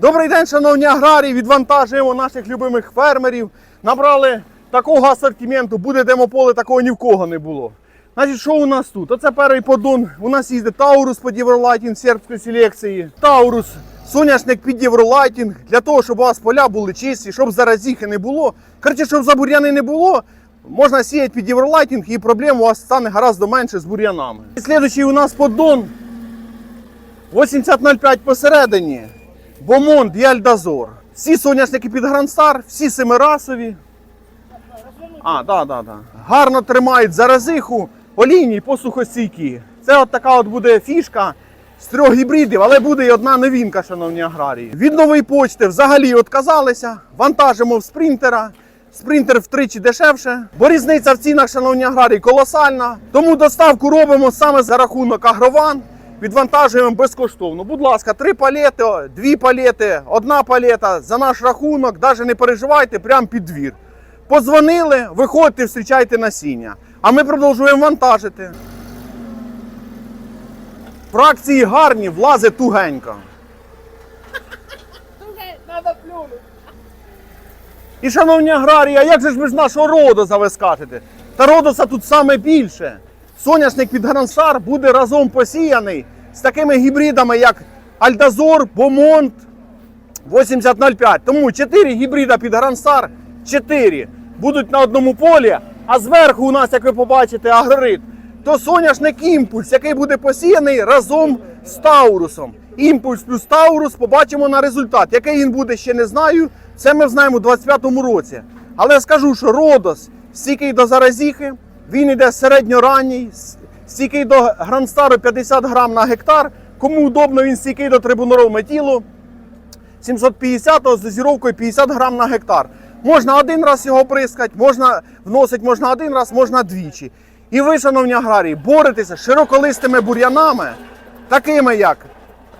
Добрий день, шановні аграрії! Відвантажуємо наших любимих фермерів. Набрали такого асортименту, буде демополе, такого ні в кого не було. Значить, що у нас тут? Оце перший подон. У нас їздить Таурус під Євролайтінг сербської селекції. Таурус, соняшник під Євролайтінг, для того, щоб у вас поля були чисті, щоб заразіхи не було. Коротше, щоб забур'яни не було, можна сіяти під Євролайтінг і проблем у вас стане гораздо менше з бур'янами. Слідуючий у нас поддон 8005 посередині. Бомонд і. Всі соняшники під Грандстар, всі семирасові. А, да, да, да. Гарно тримають заразиху, олійні посухостійкі. Це от така от буде фішка з трьох гібридів, але буде і одна новинка, шановні аграрії. Від нової почти взагалі відказалися. Вантажимо в спринтера. Спринтер втричі дешевше, бо різниця в цінах, шановні аграрії, колосальна. Тому доставку робимо саме за рахунок агрован. Відвантажуємо безкоштовно. Будь ласка, три палети, дві палети, одна палета за наш рахунок. Навіть не переживайте, прямо під двір. Позвонили, виходьте, зустрічайте насіння. А ми продовжуємо вантажити. Фракції гарні, влазить тугенько. І, шановні аграрії, а як же ж ви ж нашого родоса ви скажете? Та родоса тут саме більше. Соняшник під Грансар буде разом посіяний з такими гібридами, як Альдазор, Бомонт 8005. Тому 4 гібрида під Грансар, 4 будуть на одному полі, а зверху у нас, як ви побачите, агрорит, то соняшник імпульс, який буде посіяний разом з Таурусом. Імпульс плюс Таурус побачимо на результат. Який він буде, ще не знаю. Це ми знаємо у 25-му році. Але скажу, що Родос, стійкий до заразіхи, він іде середньоранній, стійкий до Грандстару 50 грам на гектар. Кому удобно, він стійкий до трибунорол метілу. 750 з дозіровкою 50 грам на гектар. Можна один раз його прискати, можна вносити можна один раз, можна двічі. І ви, шановні аграрії, боретеся з широколистими бур'янами, такими як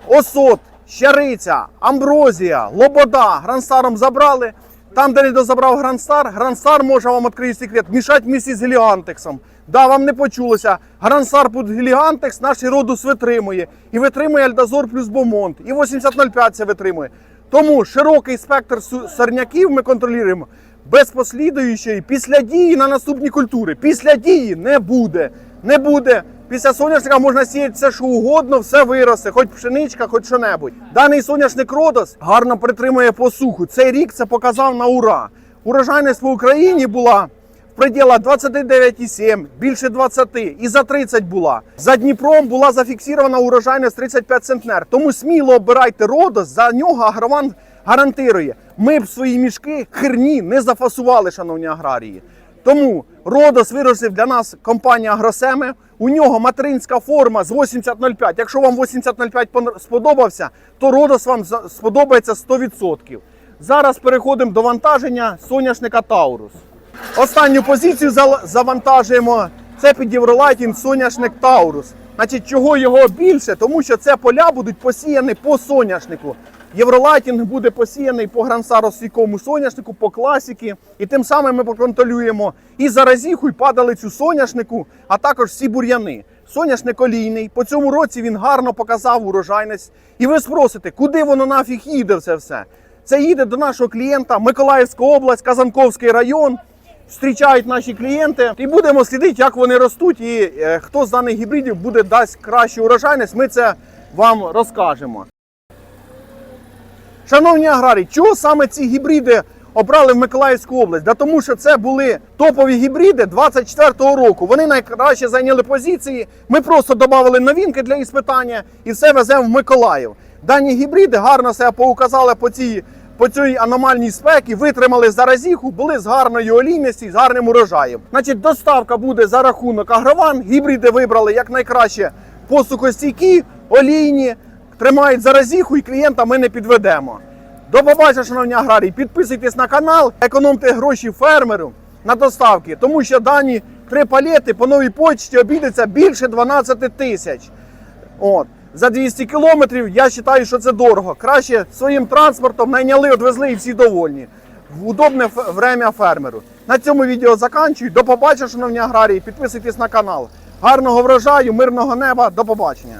осот, щариця, амброзія, лобода. Грандстаром забрали. Там, де не дозабрав Грандстар, Грандстар може вам відкрити секрет, мішати вместе з Геліантексом. Да, вам не почулося. Грандстар під Геліантекс наш родус витримує. І витримує Альдазор плюс Бомонт. І 8005 це витримує. Тому широкий спектр сорняків ми контролюємо без послідуючої після дії на наступні культури. Після дії не буде. Не буде. Після соняшника можна сіяти все, що угодно, все виросте, хоч пшеничка, хоч що-небудь. Даний соняшник Родос гарно притримує посуху. Цей рік це показав на ура. Урожайність по Україні була в пределах 29,7, більше 20 і за 30 була. За Дніпром була зафіксована урожайність 35 центнер. Тому сміло обирайте Родос, за нього агрован гарантує. Ми б свої мішки херні не зафасували, шановні аграрії. Тому Родос виросив для нас компанія Агросеми. У нього материнська форма з 8005. Якщо вам 8005 сподобався, то Родос вам сподобається 100%. Зараз переходимо до вантаження соняшника Таурус. Останню позицію завантажуємо. Це під Євролайтінг соняшник Таурус. Значить, чого його більше? Тому що це поля будуть посіяні по соняшнику. Євролайтінг буде посіяний по грансаросвійкому соняшнику, по класіки. І тим самим ми поконтролюємо і заразіху, і падалицю соняшнику, а також всі бур'яни. Соняшник олійний. По цьому році він гарно показав урожайність. І ви спросите, куди воно нафіг їде це все? Це їде до нашого клієнта Миколаївська область, Казанковський район. Зустрічають наші клієнти і будемо слідити, як вони ростуть, і е, хто з даних гібридів буде дасть кращу урожайність. Ми це вам розкажемо. Шановні аграрії, чого саме ці гібриди обрали в Миколаївську область? Да тому що це були топові гібриди 24-го року. Вони найкраще зайняли позиції. Ми просто додали новинки для іспитання і все веземо в Миколаїв. Дані гібриди гарно себе поуказали по цій. По цій аномальній спеці витримали заразіху, були з гарною олійністю, з гарним урожаєм. Значить, доставка буде за рахунок агрован. Гібриди вибрали як найкраще посухостійкі, олійні, тримають заразіху і клієнта ми не підведемо. До побачення, шановні аграрії. Підписуйтесь на канал, економте гроші фермеру на доставки, тому що дані три палети по новій почті обійдеться більше 12 тисяч. От. За 200 кілометрів я вважаю, що це дорого. Краще своїм транспортом найняли, одвезли і всі довольні. В удобне время фермеру. На цьому відео заканчую. До побачення, шановні аграрії. Підписуйтесь на канал. Гарного врожаю, мирного неба. До побачення.